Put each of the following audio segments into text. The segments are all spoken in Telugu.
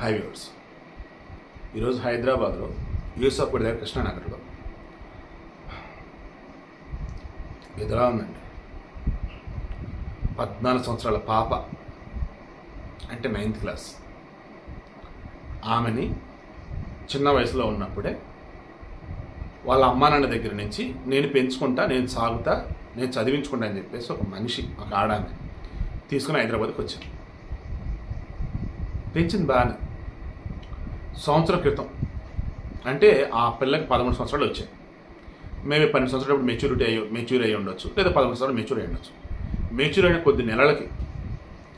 హై వ్యూవర్స్ ఈరోజు హైదరాబాద్లో యూసఫ్పూర్ దగ్గర కృష్ణానగర్లో. ఎదురా ఉందండి పద్నాలుగు సంవత్సరాల పాప. అంటే నైన్త్ క్లాస్. ఆమెని చిన్న వయసులో ఉన్నప్పుడే వాళ్ళ అమ్మా నాన్న దగ్గర నుంచి నేను పెంచుకుంటా నేను సాగుతా నేను చదివించుకుంటా అని చెప్పేసి ఒక మనిషి ఒక ఆడామె తీసుకుని హైదరాబాద్కి వచ్చాను. పెంచింది బాగానే. సంవత్సరం క్రితం. అంటే ఆ పిల్లకి పదమూడు సంవత్సరాలు వచ్చాయి. మేబీ పన్నెండు సంవత్సరాలు ఇప్పుడు మెచ్యూరిటీ అయ్యి మెచ్యూర్ అయ్యి ఉండొచ్చు. లేదా పదమూడు సంవత్సరాలు మెచ్యూర్ అయ్యి ఉండొచ్చు. మెచ్యూర్ అయిన కొద్ది నెలలకి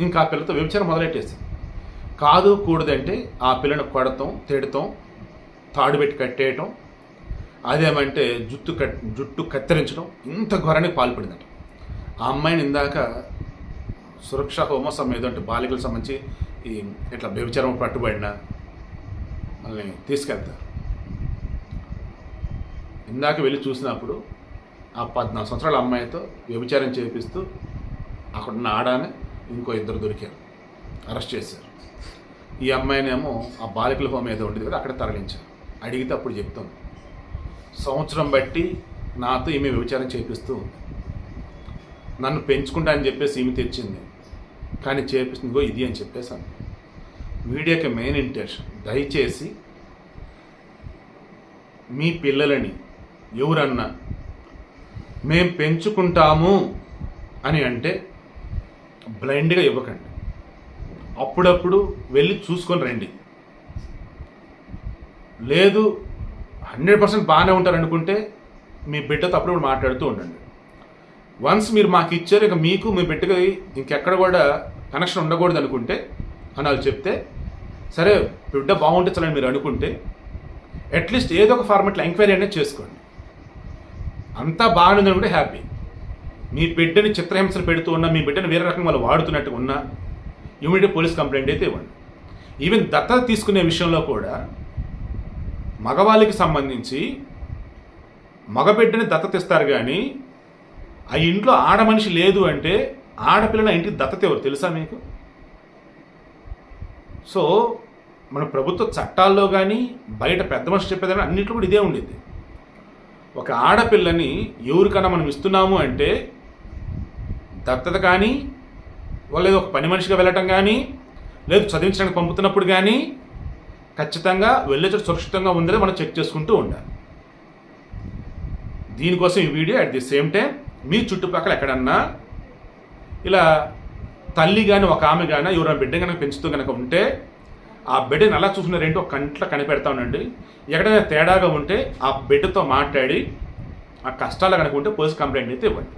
ఇంకా ఆ పిల్లతో వ్యభిచారం మొదలెట్టేసింది కాదు కూడదంటే ఆ పిల్లను కొడతాం తిడతాం తాడు పెట్టి కట్టేయటం అదేమంటే జుట్టు కట్ జుట్టు కత్తిరించడం ఇంత ఘోరానికి పాల్పడిందట. ఆ అమ్మాయిని ఇందాక సురక్ష హోమ సమయం అంటే బాలికలకు సంబంధించి ఈ ఇట్లా వ్యభిచారం పట్టుబడిన మనల్ని తీసుకెళ్తారు. ఇందాక వెళ్ళి చూసినప్పుడు ఆ పద్నాలుగు సంవత్సరాల అమ్మాయితో వ్యభిచారం చేపిస్తూ అక్కడున్న ఆడానే ఇంకో ఇద్దరు దొరికారు. అరెస్ట్ చేశారు. ఈ అమ్మాయినేమో ఆ బాలికల హోమ్ ఏదో ఉండేది కదా అక్కడ తరలించారు. అడిగితే అప్పుడు చెప్తాను సంవత్సరం బట్టి నాతో ఈమె వ్యభిచారం చేపిస్తూ ఉంది. నన్ను పెంచుకుంటా అని చెప్పేసి ఈమె తెచ్చింది. కానీ చేపిస్తుందిగో ఇది అని చెప్పేసాను మీడియాకి మెయిన్ ఇంటెన్షన్ దయచేసి మీ పిల్లలని ఎవరన్నా మేం పెంచుకుంటాము అని అంటే బ్లైండ్గా ఇవ్వకండి. అప్పుడప్పుడు వెళ్ళి చూసుకొని రండి. లేదు హండ్రెడ్ పర్సెంట్ బాగానే ఉంటారు అనుకుంటే మీ బిడ్డతో అప్పుడప్పుడు మాట్లాడుతూ ఉండండి. వన్స్ మీరు మాకు ఇచ్చారు ఇక మీకు మీ బిడ్డకి ఇంకెక్కడ కూడా కనెక్షన్ ఉండకూడదు అనుకుంటే అని వాళ్ళు చెప్తే సరే బిడ్డ బాగుంటుందని మీరు అనుకుంటే అట్లీస్ట్ ఏదో ఒక ఫార్మెట్లో ఎంక్వైరీ అనేది చేసుకోండి. అంతా బాగుందని కూడా హ్యాపీ మీ బిడ్డని చిత్రహింసలు పెడుతూ ఉన్నా మీ బిడ్డని వేరే రకంగా వాళ్ళు వాడుతున్నట్టు ఉన్నా ఇమీడియట్ పోలీస్ కంప్లైంట్ అయితే ఇవ్వండి. ఈవెన్ దత్తత తీసుకునే విషయంలో కూడా మగవాళ్ళకి సంబంధించి మగబిడ్డని దత్తత ఇస్తారు కానీ ఆ ఇంట్లో ఆడ మనిషి లేదు అంటే ఆడపిల్లని ఆ ఇంటికి దత్తత ఎవరు తెలుసా మీకు? సో మన ప్రభుత్వ చట్టాల్లో కానీ బయట పెద్ద మనిషి చెప్పేదాన్ని అన్నింటిలో కూడా ఇదే ఉండేది. ఒక ఆడపిల్లని ఎవరికన్నా మనం ఇస్తున్నాము అంటే దత్తత కానీ వాళ్ళు ఒక పని మనిషిగా వెళ్ళటం కానీ లేదు చదివించడానికి పంపుతున్నప్పుడు కానీ ఖచ్చితంగా వెళ్ళే సురక్షితంగా ఉందని మనం చెక్ చేసుకుంటూ ఉండాలి. దీనికోసం ఈ video at the same time మీ చుట్టుపక్కల ఎక్కడన్నా ఇలా తల్లి కానీ ఒక ఆమె కానీ ఎవరైనా బిడ్డ కనుక పెంచుతూ కనుక ఉంటే ఆ బిడ్డని ఎలా చూసుకున్నారేంటో ఒక కంట్లో కనిపెడతా ఉండండి. ఎక్కడైనా తేడాగా ఉంటే ఆ బిడ్డతో మాట్లాడి ఆ కష్టాలు కనుక ఉంటే పోలీస్ కంప్లైంట్ అయితే ఇవ్వండి.